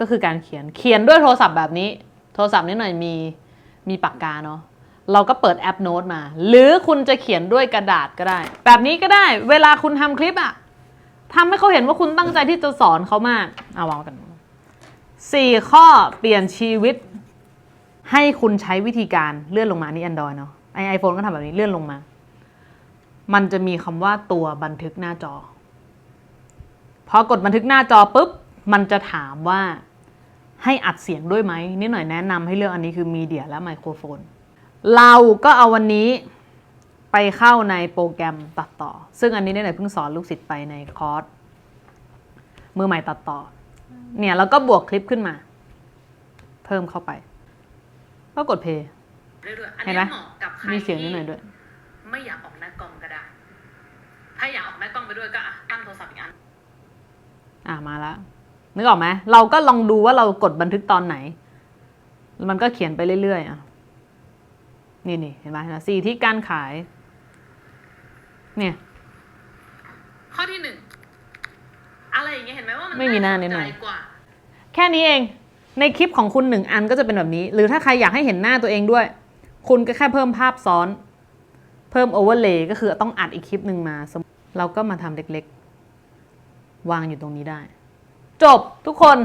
ก็คือการเขียนเขียนด้วยโทรศัพท์แบบนี้ โทรศัพท์นิดหน่อยมีมีปากกาเนาะเราก็เปิดแอปโน้ตมา หรือคุณจะเขียนด้วยกระดาษก็ได้ แบบนี้ก็ได้ เวลาคุณทำคลิปอะทำให้เขาเห็นว่าคุณตั้งใจที่จะสอนเขามากเอาวางกันสี่ข้อเปลี่ยนชีวิต ให้คุณใช้วิธีการเลื่อนลงมานี่ Android เนาะไอไอโฟนก็ทำแบบนี้เลื่อนลงมา มันจะมีคำว่าตัวบันทึกหน้าจอ พอกดบันทึกหน้าจอปุ๊บ มันจะถามว่า ให้อัดเสียงด้วยไหมนิดหน่อยแนะนำให้เลือกอันนี้คือมีเดียและไมโครโฟน เราก็เอาวันนี้ไปเข้าในโปรแกรมตัดต่อ ซึ่งอันนี้นิดหน่อยเพิ่งสอนลูกศิษย์ไปในคอร์สมือใหม่ตัดต่อ เนี่ยแล้วก็บวกคลิปขึ้นมา เพิ่มเข้าไปก็กดเพย์ได้ด้วยอันเห็นนี้ไหมเหมาะกับใครมีเสียงนิที่ดหน่อยด้วย ไม่อยากออกหน้ากล้องก็ได้ ถ้าอยากออกหน้ากล้องไปด้วยก็อะตั้งโทรศัพท์อีกอัน อะมาแล้ว นึกออกไหมเราก็ลองดูว่าเรากดบันทึกตอนไหน มันก็เขียนไปเรื่อยๆอะนี่นี่เห็นไหมเห็นไหมสี่ที่การขาย เนี่ย ข้อที่หนึ่งอะไรอย่างเงี้ยเห็นไหมว่ามันไม่มีหน้าสนิดหน่อย ใจกว่า แค่นี้เอง ในคลิปของคุณหนึ่งอันก็จะเป็นแบบนี้ หรือถ้าใครอยากให้เห็นหน้าตัวเองด้วย คุณก็แค่เพิ่มภาพซ้อน เพิ่มโอเวอร์เลย์ก็คือต้องอัดอีกคลิปหนึ่งมาสมมุติเราก็มาทำเล็กๆ วางอยู่ตรงนี้ได้ จบทุกคน